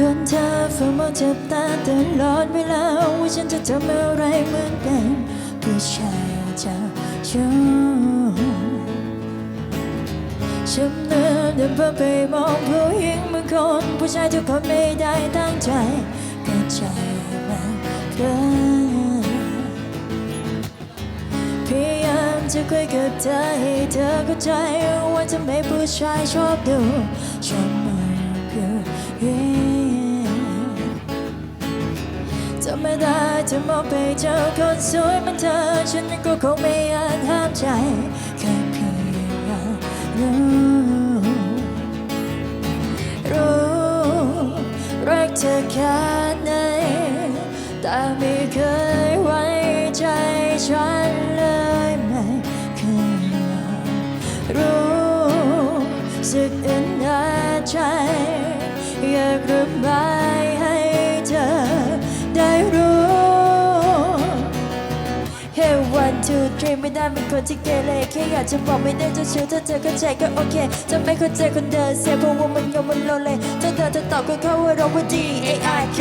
โดนเธอเฝ้ามองจับตาตลอดเวลาว่าฉันจะทำอะไรเหมือนกันผู้ชายเจ้าชู้ฉันเดินเดินเพื่อไปมองผู้หญิงบางคนผู้ชายทุกคนไม่ได้ตั้งใจก็ใจมันเกินพยายามจะคุยกับเธอให้เธอเข้าใจว่าทำไมผู้ชายชอบดูชอบ จะไม่ได้จะมองไปเจอคนสวยเหมือนเธอ ฉันก็คงไม่อาจห้ามใจแค่เพียงอยารู้รู้รักเธอแค่ไหนแต่ไม่เคยไว้ใจฉันเลยไม่เคยรู้สึกอึดอัดใจอยากระบา ฮ้วันทูทรีไม่ได้เป็นคนที่เกเรแค่อยากจะบอกไม่ได้จะชื่อถ้าเธอเข้าใจก็โอเคจะไม่เข้าใจคนเดินเสียเพราะว่ามันงงมันโลเลถ้าเธอจะตอบก็เข้าว่าเราว่า D A I K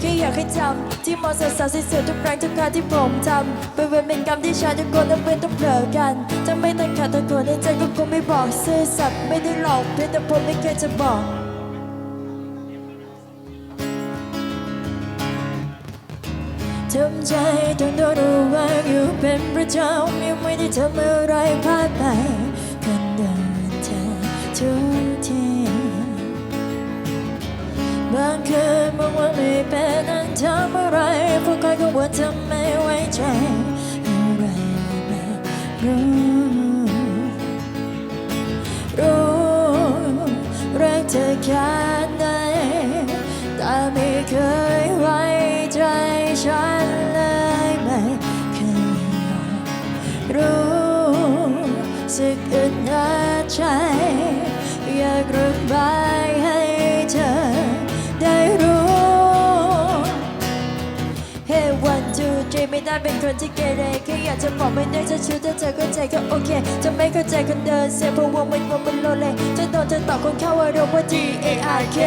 แค่อยากให้จำที่มองสาวๆสวยๆทุกครั้งทุกคราวที่ผมทำเป็นเวรเป็นกรรมที่ชายทุกคนต้องเป็นต้องเผลอกันจะไม่ตั้งขาดตะโกนในใจก็คงไม่บอกซื่อสัตย์ไม่ได้หลอกเพียงแต่ผมไม่เคยจะบอก ทำใจต้องโดนระวังอยู่เป็นประจำยังไม่ได้ทำอะไรพลาดไปกันเดินเธอทุกทีบางคืนบางวันไม่เป็นอันทำอะไรพราะคอยกังวลทำไม่ไว้ใจอะไรไม่รู้รู้รักเธอแค่ไหนแต่ไม่เคย สึกอึด ได้เป็นคนที่เกเรแค่อยากจะบอกไม่ได้จะชื่อถ้าเธอเข้าใจก็โอเค จะไม่เข้าใจคนเดินเสียเพราะว่ามันว่ามันโลเลจะโดนเธอตอบคนเข้าว่าเราว่า G A R K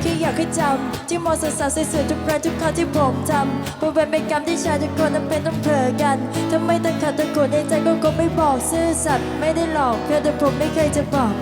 แค่อยากให้จำที่มองสาวๆสวยๆทุกครั้งทุกคราวที่ผมทำเพราะเป็นเป็นกรรมที่ชายทุกคนนั้นเป็นต้องเผลอกันถ้าไม่ตั้งขัดตะโกนในใจก็คงไม่บอกซื่อสัตย์ไม่ได้หลอกเพียงแต่ผมไม่เคยจะบอก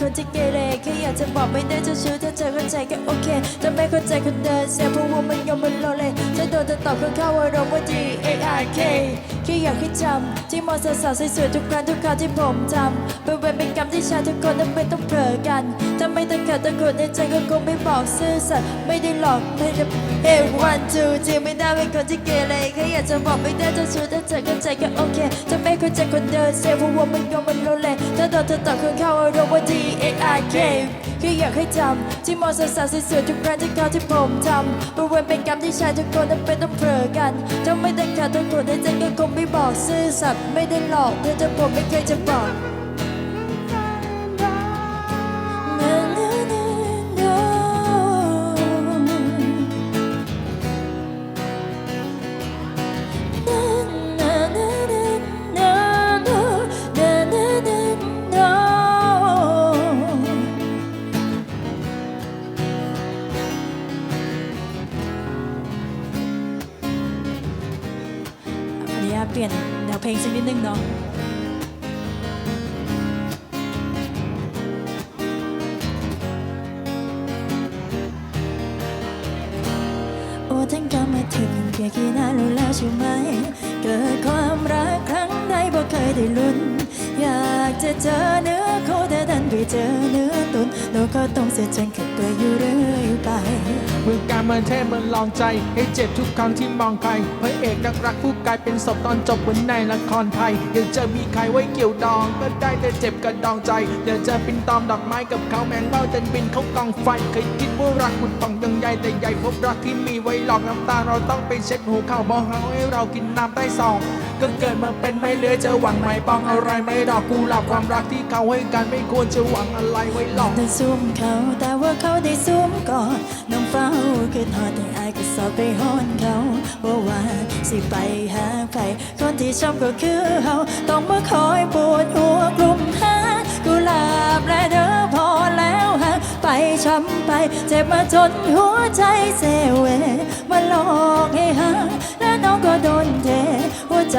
คนที่เกเรแค่อยากจะบอกไม่ได้จะชื่อถ้าเธอเข้าใจก็โอเคจะไม่เข้าใจคนเดินเสียเพราะว่ามันยอมมันโลเลจะโดนจะตอบคือเข้าว่าเราว่า D A I K แค่อยากให้จำที่มองสาวสวยๆทุกครั้งทุกคราวที่ผมทำเป็นเวรเป็นกรรมที่ชายทุกคนนั้นเป็นต้องเผลอกันถ้าไม่ตั้งขัดตะโกนในใจก็คงไม่บอกซื่อสัตย์ไม่ได้หลอกไม่ได้เฮ้วันทูทรีไม่ได้เป็นคนที่เกเรแค่อยากจะบอกไม่ได้จะชื่อถ้าเธอเข้าใจก็โอเคจะไม่เข้าใจคนเดินเสียเพราว่ามันยังมันโลเลถ้าโดนเธอตอบคือเข้าว่าเราว่า D A I K แค่อยากให้จำที่มองสาวๆสวยๆทุกครั้งที่เขาที่ผมทำเป็นเวณเป็นกรรมที่ชายทุกคนนั้นเป็นต้องเผลอกันจะไม่ได้ขาดทุกคนในใจก็คงไม่บอกซื่อสัตย์ไม่ได้หลอกเธอจะผมไม่เคยจะบอก พียงกี่นารู้แล้วใช่ไหม เกิดความรักครั้งใดบ่เคยได้ลุ้น อยากจะเจอเนื้อคู่แต่ดันไปเจอเนื้อตุนเราก็ต้องเสียใจกับตัวอยู่เรื่อยไป มือการมันเทมันลองใจ ให้เจ็บทุกครั้งที่มองใครพระเอกนักรักผู้กลายเป็นศพตอนจบเหมือนในละครไทยอยากจะมีใครไว้เกี่ยวดอง ก็ได้แต่เจ็บกระดองใจอยากจะบินตอมดอกไม้กับเขาแมงเม่าจนบินเขากองไฟเคยคิดว่ารักมันต้องยังใหญ่แต่ใหญ่พบรักที่มีไว้หลอกน้ำตาเราต้องไปเช็ดหูเข้าบอกเขาให้เรากินน้ำใต้ซอง ก็เกิดมาเป็นไม่เหลือจะหวังไม่ปองอะไรไม่ดอกกุหลาบความรักที่เขาให้กันไม่ควรจะหวังอะไรไว้หลอกได้ซุ่มเขาแต่ว่าเขาได้ซุ่มก่อนน้องเฝ้าคือทอดแต่อายก็สอบไปฮ้อนเขาว่าว่าสิไปหาใครคนที่ชอบก็คือเขาต้องมาคอยปวดหัวกลุ่มหากุหลาบและเธอพอแล้วฮะไปช้ำไปเจ็บมาจนหัวใจเซเวมาหลอกให้หาและ น้องก็โดนเทหัวใจ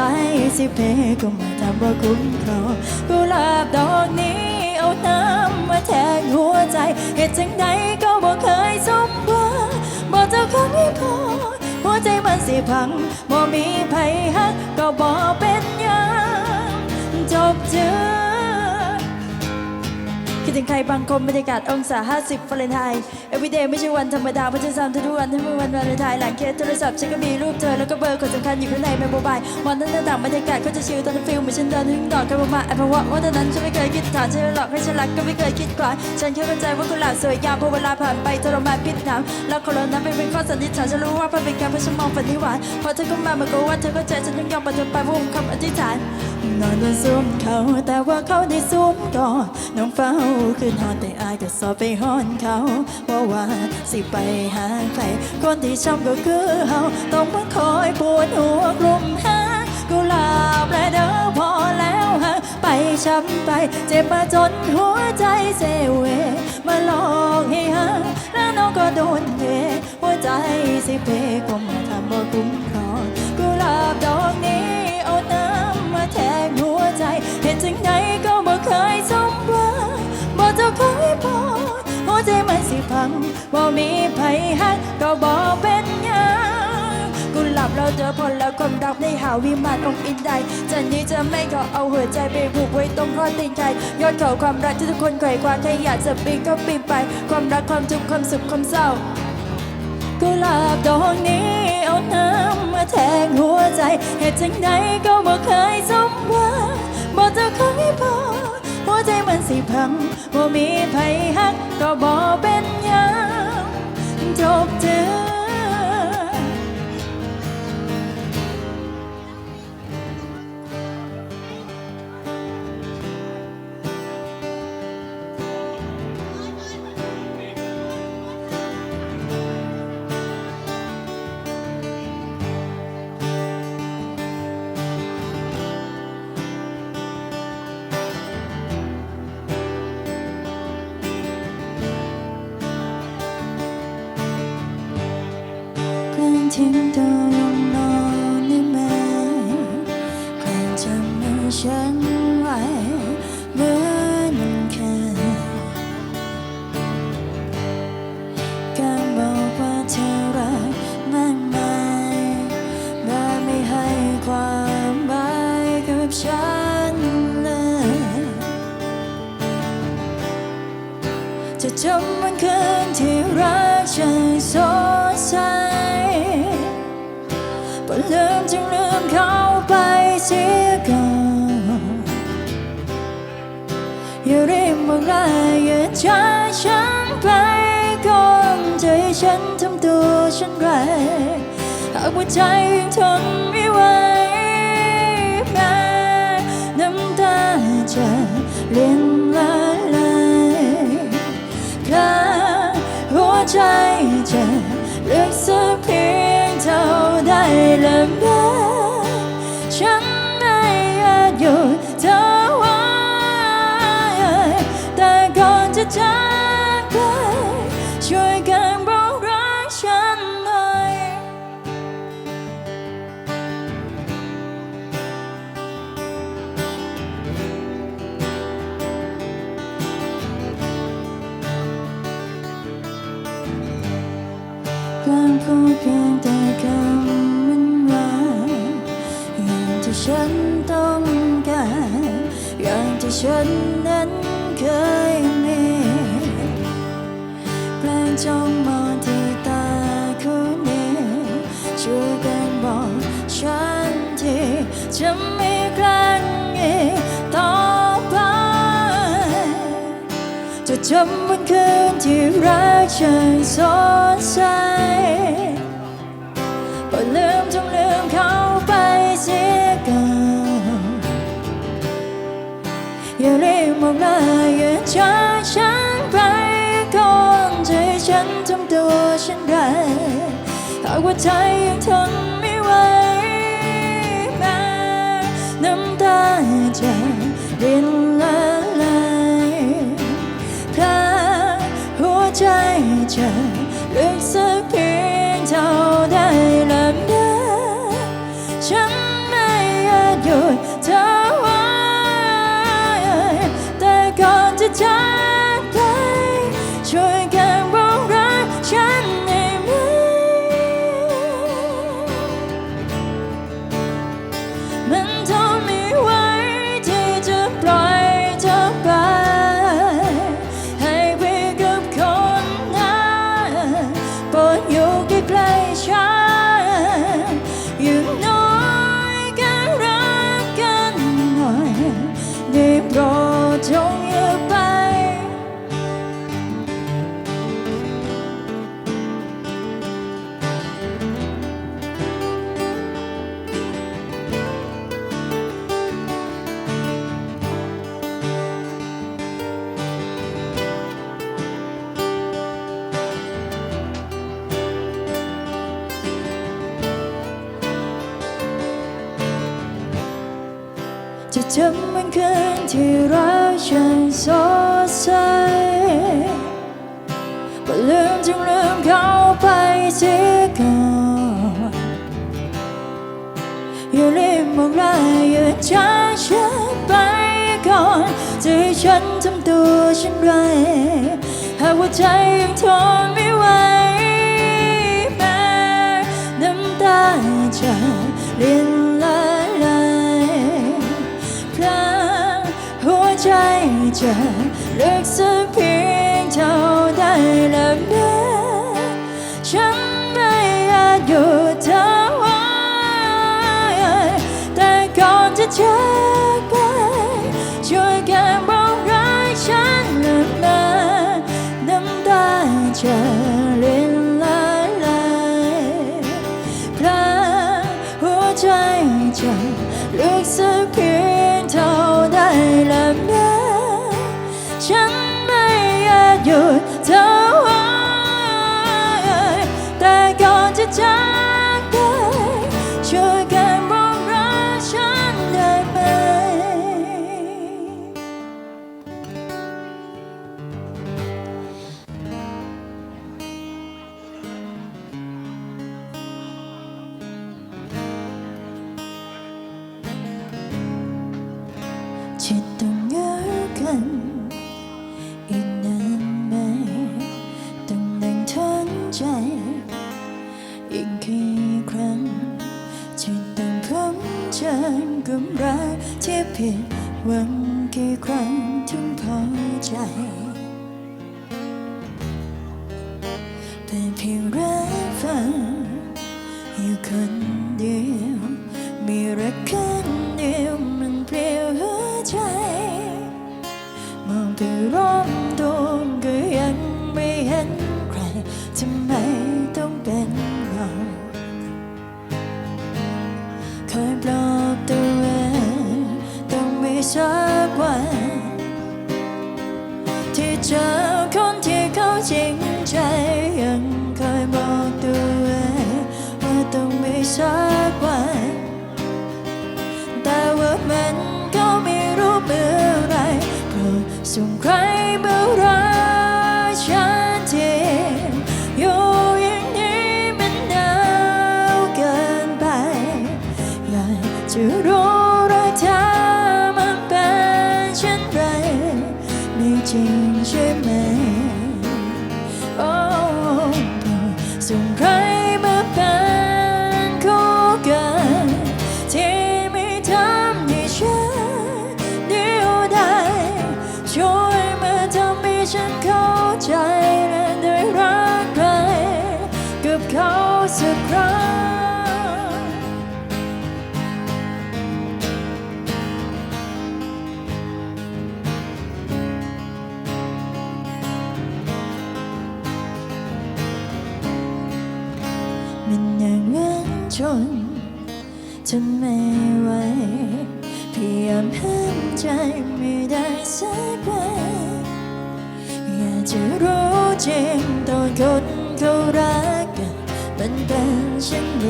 สิเพก็มาทำว่าคุ้มครองกุหลาบดอกนี้เอาน้ำมาแทงหัวใจเหตุจังใดก็บ่เคยสมหวังบ่เจ้าคำให้พอหัวใจมันสิพังบ่มีไผฮักก็บ่เป็น ถึงใครบางคนบรรยากาศองศา 50ฟาเรนไฮต์ everyday ไม่ใช่วันธรรมดาเพราะฉันซ้ำทุกวันทั้งวันวาเลนไทน์หลังเคสโทรศัพท์ฉันก็มีรูปเธอแล้วก็เบอร์คนสำคัญอยู่ข้างในแมโมบายมองนั้นต่างบรรยากาศก็จะชิลตอนฟิลเหมือนฉันเดินถึงดอกกันมาไอ้เพราะว่าว่าตอนนั้นฉันไม่เคยคิดถามฉันหรอกให้ฉันรักก็ไม่เคยคิดกว่าฉันแค่เข้าใจว่ากุหลาบสวยงามพอเวลาผ่านไปทรมานพิษน้ำแล้วคนเรานั้นไม่เป็นข้อสันนิษฐานฉันรู้ว่ามันเป็นการเพราะฉันมองฝันที่หวานพอเธอเข้ามาเหมือนกับว่าเธอเข้าใจฉันต้องยอมปฏิบัติไปวงคำอธิษฐานนอนบนซุ่มเขาแต่ว่าเขาได้ซุ่มก่อนน้องเฝ้าขึ้นหอนแต่อายก็สอบไปหอนเขาว่าะว่าสิไปหาใครคนที่ชอบก็คือเขาต้องมาคอยปวดหัวกลุ่มหากุหลาบและเด้อพอแล้วฮะไปช้ำไปเจ็บมาจนหัวใจเซเว มาหลอกให้หาแล้วน้องก็โดนเทหัวใจสิเพก็มาทำบ่คุ้มครองกุหลาบดอกนี้ เคยสมหวังบ่เจ้าเคยพอหัวใจมันสิพังบ่มีไผฮักก็บ่เป็นหยังกุหลาบเราเจอพลแล้วความรักในหาวิมานองค์อินใดจะหนี้จะไม่ก็เอาหัวใจไปผูกไว้ตรงข้อตีนไก่ยอดเขาความรักที่ทุกคนไขว่คว้าใครอยากจะปีนก็ปีนไป ความรักความทุกข์ความสุขความเศร้ากุหลาบดอกนี้เอาน้ำมาแทงหัวใจ เหตุจังใดก็บ่เคยสมหวังบ่จะเคยพอ ใจมันสิพังบ่มีไผฮักก็บ่เป็นหยังจบเจอ ทิ้งเธอลงนอนได้ไหมใครจะมาฉัน รีบบอกลาอย่าจาฉันไปก่อนใจฉันทำตัวฉันไรหากว่าใจยังทนไม่ไหวแม้น้ำตาจะเลียนละลายกลาหัวใจจะลึกสักเพียงเท่าใดละแม้ ความพูดเพียงแต่คำมันว่าอย่างที่ฉันต้องการอย่างที่ฉันนั้นเคยมีแปลงจ้องมองที่ตาคู่นี้ช่วยกันบอกฉันทีจะมีครั้งอีกต่อไปจะจำไว้ ที่รักฉันสนใจก็ลืมจงลืมเขาไปเสียก่อนอย่ารีบมองลาอย่าช้าฉันไปก่อนใจฉันทำตัวฉันได้หากว่าใจยังทน time. จำมันคืนที่รักฉันสดใสก็ลืมจึงลืมเขาไปเสียก่อนอย่ารีบมองลายอย่าช้าฉันไปก่อนจะใฉันทำตัวฉันไรหากว่าใจยังทนไม่ไหวแม้น้ำตาจะริน 이제 렉스 งินจะไม่ไหวพยายามห้ามใจไม่ได้สักวันอยากจะรู้จริงตอนคนเขารักกันมันเป็นเช่นไร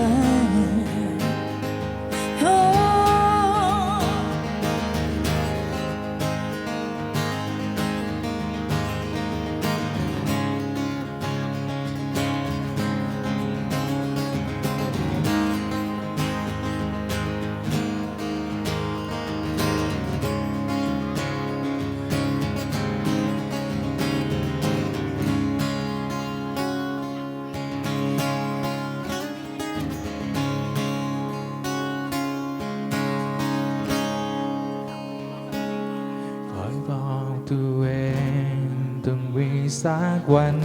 สักวัน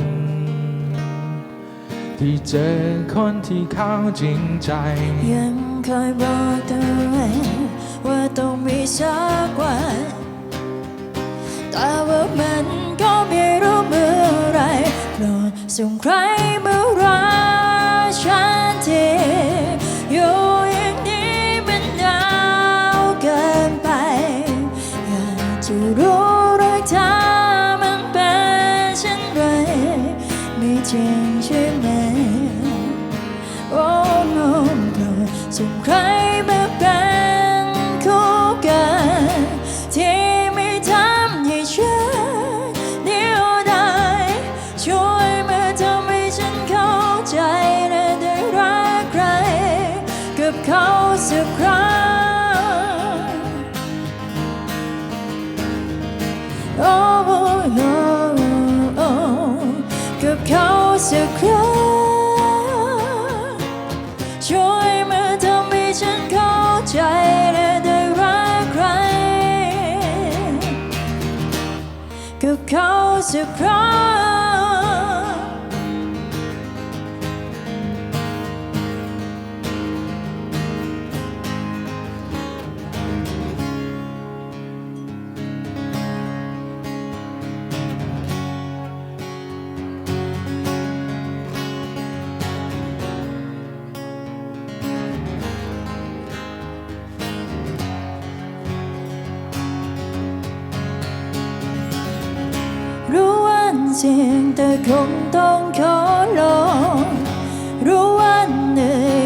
ที่เจอคนที่เขาจริงใจ ยังคอยบอกตัวเองว่าต้องมีสักวันแต่ว่ามันก็ไม่รู้เมื่อไหรโปรดส่งใครมารักฉันทีอยู่อย่างนี้มันหนาวเกินไป อยากจะรู้ เขาสักครั้งช่วยมาทำให้ฉันเข้าใจและได้รักใครกับเขาสักครั้ง ยงแต่คงต้องขอลองรู้ว่าเหนื่อ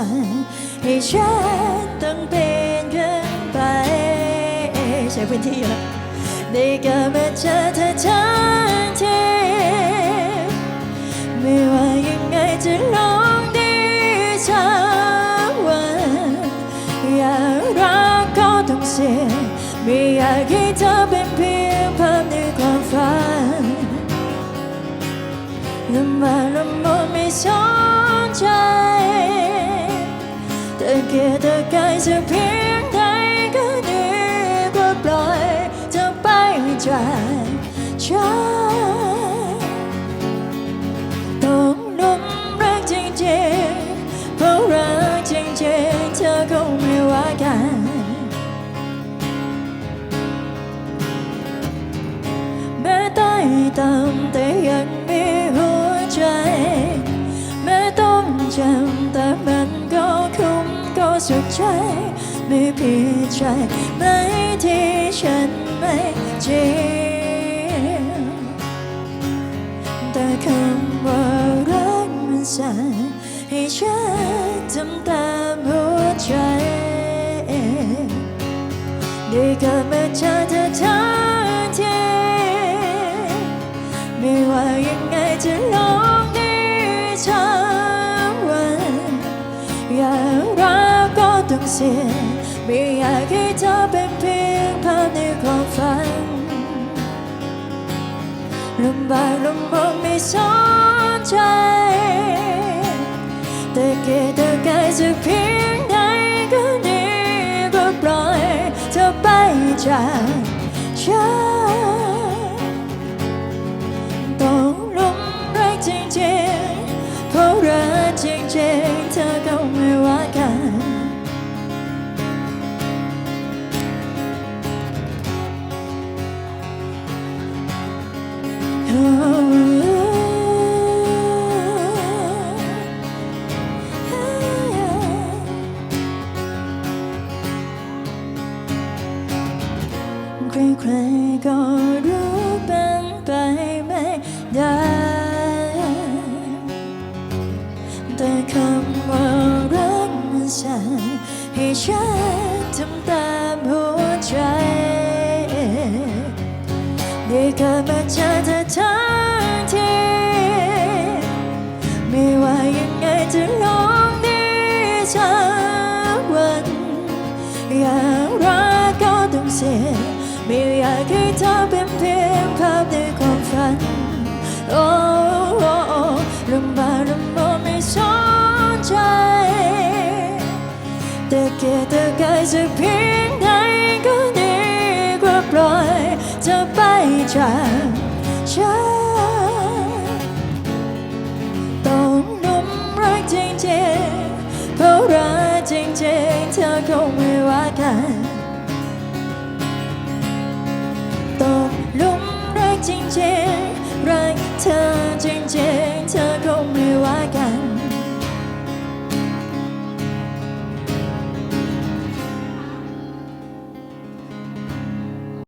ัน ให้ฉันต้องเป็นขึ้นไป ใช้พื้นที่แล้วได้กลับมาเจอเธอทั้งทีไม่ว่ายังไงจะลองดีสักวันอยากรักก็ต้องเสียไม่อยากให้เธอเป็นเพียงภาพในความฝันลำบากลำบนไม่สนใจ เกียดต่กายจะเพียงใดก็ดีกว่าปล่อยเธอไปจากฉันต้องหลงรักจริงๆเพราะรักจริงๆเธอคงไม่ว่ากันแม้ใต้ต่ำ สุดใจ ไม่ผิดใจไหมที่ฉันไม่จริงแต่คำว่ารักมันสั่นให้ฉันทำตามหัวใจ ได้เกิดมาเจอเธอทั้งทีไม่ว่ายังไงจะลงดีทั้งวันอย่ารัก เสียไม่อยากให้เธอเป็นเพียงภาพในความฝันลำบากลำบนไม่สนใจแต่เกิดแต่กายจะเพียงใดก็ดีก็ปล่อยเธอไปจากฉันต้องหลงรักจริงๆเพราะรักจริงๆเธอก็ แต่กายจะเพียงใดก็ดีกว่าปล่อยเธอไปจากฉันต้องนุ่มรักจริงๆเพราะรักจริงๆเธอคงไม่ว่ากันต้องลุ่มรักจริงๆรักเธอจริงๆ